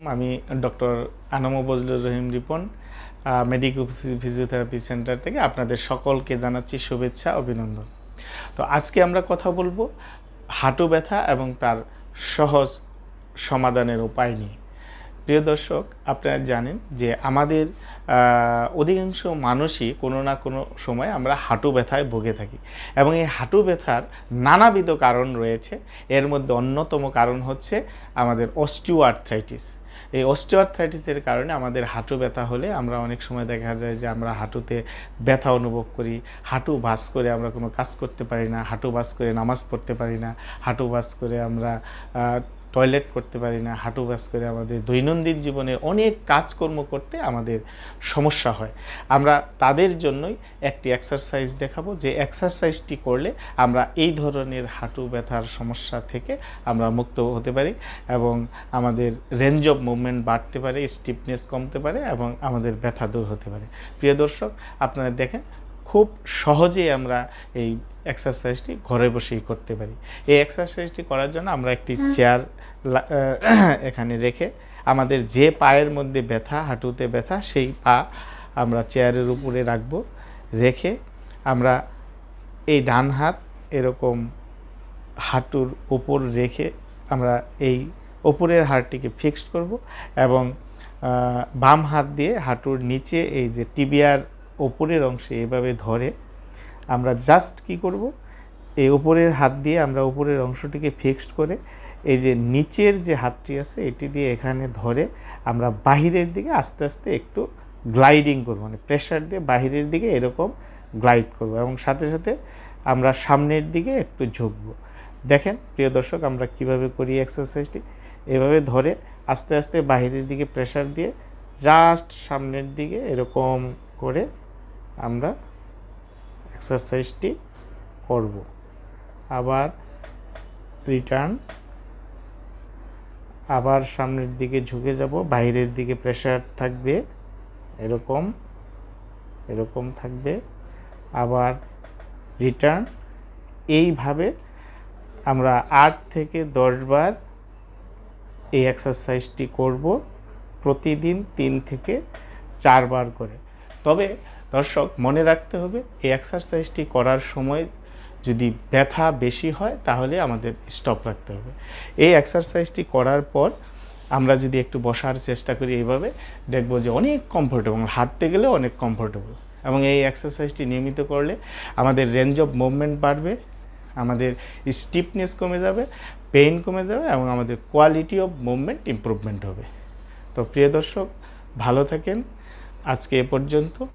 আমি doctor আনামু Bazlur Rahim Ripon medical physiotherapy centre থেকে আপনাদের সকলকে জানাচ্ছি শুভেচ্ছা, অভিনন্দন। তো আজকে আমরা কথা বলব হাঁটু ব্যথা এবং তার সহজ সমাধানের উপায় নিয়ে। প্রিয় দর্শক, আপনারা জানেন যে আমাদের অধিকাংশ মানুষই কোনো না কোনো সময় আমরা হাঁটু ব্যথায় ভুগে থাকি এবং এই হাঁটু ব্যথার নানাবিধ কারণ রয়েছে। এর মধ্যে অন্যতম কারণ হচ্ছে আমাদের অস্টিও আর্থ্রাইটিস এই অস্টিওআর্থ্রাইটিসের কারণে আমাদের হাঁটু ব্যথা হলে আমরা অনেক সময় দেখা যায় যে আমরা হাঁটুতে ব্যথা অনুভব করি, হাঁটু বাস করে আমরা কোনো কাজ করতে পারি না, হাঁটু বাস করে নামাজ পড়তে পারি না, হাঁটু বাস করে আমরা টয়লেট করতে পারি না, হাঁটু বাস করে আমাদের দৈনন্দিন জীবনে অনেক কাজকর্ম করতে আমাদের সমস্যা হয়। আমরা তাদের জন্যই একটি এক্সারসাইজ দেখাবো, যে এক্সারসাইজটি করলে আমরা এই ধরনের হাঁটু ব্যথার সমস্যা থেকে আমরা মুক্ত হতে পারি এবং আমাদের রেঞ্জ অফ মুভমেন্ট বাড়তে পারে স্টিফনেস কমতে পারে এবং আমাদের ব্যথা দূর হতে পারে। প্রিয় দর্শক, আপনারা দেখেন খুব সহজেই আমরা এই এক্সারসাইজটি ঘরে বসেই করতে পারি। এই এক্সারসাইজটি করার জন্য আমরা একটি চেয়ার এখানে রেখে আমাদের যে পায়ের মধ্যে ব্যথা হাঁটুতে ব্যথা সেই পা আমরা চেয়ারের উপরে রাখব। রেখে আমরা এই ডান হাত এরকম হাঁটুর উপর রেখে আমরা এই ওপরের হাড়টিকে ফিক্সড করব এবং বাম হাত দিয়ে হাঁটুর নিচে এই যে টিবিয়ার ওপরের অংশে এভাবে ধরে, আমরা জাস্ট কি করব? এই ওপরের হাত দিয়ে আমরা উপরের অংশটিকে ফিক্সড করে, এই যে নিচের যে হাতটি আছে, এটি দিয়ে এখানে ধরে আমরা বাহিরের দিকে আস্তে আস্তে একটু গ্লাইডিং করব মানে প্রেশার দিয়ে বাহিরের দিকে এরকম গ্লাইড করব এবং সাথে সাথে আমরা সামনের দিকে একটু ঝুঁকবো। দেখেন, প্রিয় দর্শক, আমরা কীভাবে করি এক্সারসাইজটি এভাবে ধরে আস্তে আস্তে বাহিরের দিকে প্রেশার দিয়ে জাস্ট সামনের দিকে এরকম করে আমরা এক্সারসাইজটি করব। আবার রিটার্ন আবার সামনের দিকে ঝুঁকে যাব, বাইরের দিকে প্রেশার থাকবে, এরকম এরকম থাকবে। আবার রিটার্ন এইভাবে আমরা আট থেকে দশ বার এই এক্সারসাইজটি করব, প্রতিদিন তিন থেকে চারবার করে। তবে দর্শক, মনে রাখতে হবে, এই এক্সারসাইজটি করার সময় যদি ব্যথা বেশি হয়, তাহলে আমাদের স্টপ রাখতে হবে। এই এক্সারসাইজটি করার পর আমরা যদি একটু বসার চেষ্টা করি এইভাবে, দেখব যে অনেক কমফোর্টেবল হাঁটতে গেলে অনেক কমফোর্টেবল এবং এই এক্সারসাইজটি নিয়মিত করলে আমাদের রেঞ্জ অফ মুভমেন্ট বাড়বে, আমাদের স্টিফনেস কমে যাবে পেইন কমে যাবে এবং আমাদের কোয়ালিটি অফ মুভমেন্ট ইমপ্রুভমেন্ট হবে। তো প্রিয় দর্শক, ভালো থাকেন। আজকে এ পর্যন্ত।